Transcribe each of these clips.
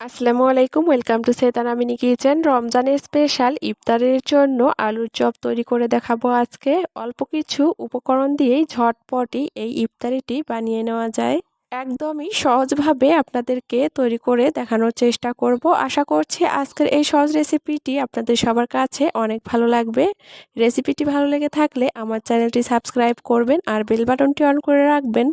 আসসালামু আলাইকুম, welcome to সেতানামিনি কিচেন। রমজানের স্পেশাল ইফতারের জন্য আলুর চপ তৈরি করে দেখাবো আজকে। অল্প কিছু উপকরণ দিয়েই ঝটপটি এই ইফতারিটি বানিয়ে নেওয়া যায়। একদমই সহজভাবে আপনাদেরকে তৈরি করে দেখানোর চেষ্টা করব। আশা করছি আজকের এই সহজ রেসিপিটি আপনাদের সবার কাছে অনেক ভালো লাগবে। রেসিপিটি ভালো লেগে থাকলে আমার চ্যানেলটি সাবস্ক্রাইব করবেন আর বেল বাটনটি অন করে রাখবেন।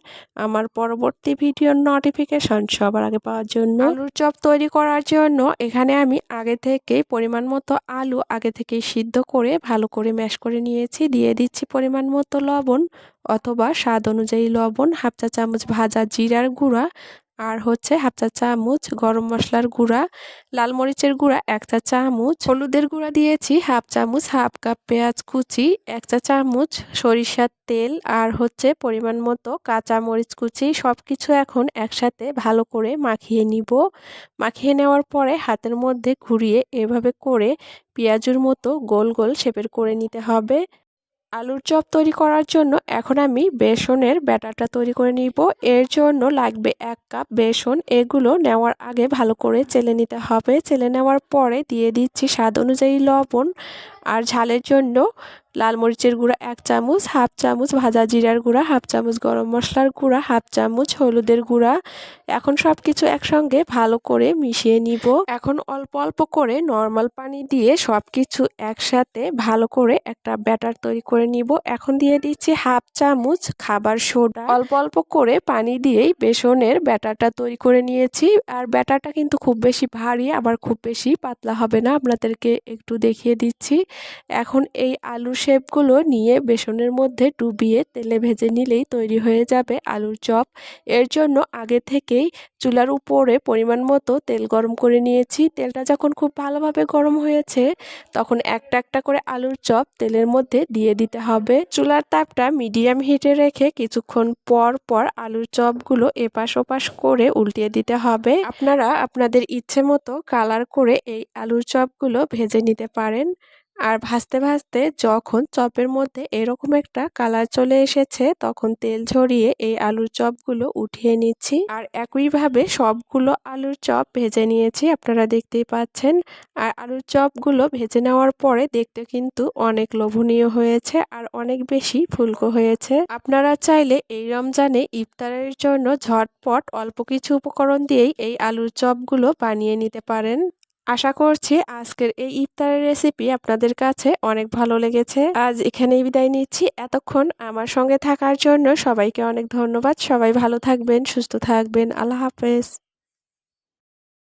আমার পরবর্তী ভিডিওর নোটিফিকেশন সবার আগে পাওয়ার জন্য। আলুর চপ তৈরি করার জন্য এখানে আমি আগে থেকেই পরিমাণ মতো আলু আগে থেকেই সিদ্ধ করে ভালো করে ম্যাশ করে নিয়েছি। দিয়ে দিচ্ছি পরিমাণ মতো লবণ। অথবা স্বাদ অনুযায়ী লবণ, হাফ চা চামচ ভাজা জিরার গুঁড়া আর হচ্ছে হাফ চা চামচ গরম মশলার গুঁড়া, লাল মরিচের গুঁড়া এক চা চামচ, হলুদের গুঁড়া দিয়েছি, হাফ চামচ হাফ কাপ পেঁয়াজ কুচি, এক চা চামচ সরিষার তেল আর হচ্ছে পরিমাণ মতো কাঁচা মরিচ কুচি সব কিছু এখন একসাথে ভালো করে মাখিয়ে নিব। মাখিয়ে নেওয়ার পরে হাতের মধ্যে ঘুরিয়ে এভাবে করে পেঁয়াজুর মতো গোল গোল শেপের করে নিতে হবে। আলুর চপ তৈরি করার জন্য এখন আমি বেসনের ব্যাটারটা তৈরি করে নিব। এর জন্য লাগবে এক কাপ বেসন। এগুলো নেওয়ার আগে ভালো করে চেলে নিতে হবে। চেলে নেওয়ার পরে দিয়ে দিচ্ছি স্বাদ অনুযায়ী লবণ। আর ঝালের জন্য লাল মরিচের গুঁড়া এক চামচ, হাফ চামচ ভাজা জিরার গুঁড়া, হাফ চামচ গরম মশলার গুঁড়া, হাফ চামচ হলুদের গুঁড়া। এখন সব কিছু একসঙ্গে ভালো করে মিশিয়ে নিব। এখন অল্প অল্প করে নর্মাল পানি দিয়ে সব কিছু একসাথে ভালো করে একটা ব্যাটার তৈরি করে নিব। এখন দিয়ে দিচ্ছি হাফ চামচ খাবার সোডা। অল্প অল্প করে পানি দিয়েই বেসনের ব্যাটারটা তৈরি করে নিয়েছি। আর ব্যাটারটা কিন্তু খুব বেশি ভারী, আবার খুব বেশি পাতলা হবে না। আপনাদেরকে একটু দেখিয়ে দিচ্ছি। এখন এই আলু শেপগুলো নিয়ে বেসনের মধ্যে ডুবিয়ে তেলে ভেজে নিলেই তৈরি হয়ে যাবে আলুর চপ। এর জন্য আগে থেকেই চুলার উপরে পরিমাণ মতো তেল গরম করে নিয়েছি। তেলটা যখন খুব ভালোভাবে গরম হয়েছে, তখন একটা একটা করে আলুর চপ তেলের মধ্যে দিয়ে দিতে হবে। চুলার তাপটা মিডিয়াম হিটে রেখে কিছুক্ষণ পর পর আলুর চপগুলো এপাশ ওপাশ করে উল্টিয়ে দিতে হবে। আপনারা আপনাদের ইচ্ছে মতো কালার করে এই আলুর চপগুলো ভেজে নিতে পারেন। আর ভাজতে ভাজতে যখন চপের মধ্যে এরকম একটা কালার চলে এসেছে, তখন তেল ঝরিয়ে এই আলুর চপগুলো উঠিয়ে নিচ্ছি। আর একইভাবে সবগুলো আলুর চপ ভেজে নিয়েছি, আপনারা দেখতেই পাচ্ছেন। আর আলুর চপগুলো ভেজে নেওয়ার পরে দেখতে কিন্তু অনেক লোভনীয় হয়েছে আর অনেক বেশি ফুলকো হয়েছে। আপনারা চাইলে এই রমজানে ইফতারের জন্য ঝটপট অল্প কিছু উপকরণ দিয়েই এই আলুর চপগুলো বানিয়ে নিতে পারেন। আশা করছি আজকের এই ইফতারের রেসিপি আপনাদের কাছে অনেক ভালো লেগেছে। আজ এখানেই বিদায় নিচ্ছি। এতক্ষণ আমার সঙ্গে থাকার জন্য সবাইকে অনেক ধন্যবাদ। সবাই ভালো থাকবেন, সুস্থ থাকবেন। আল্লাহ হাফেজ।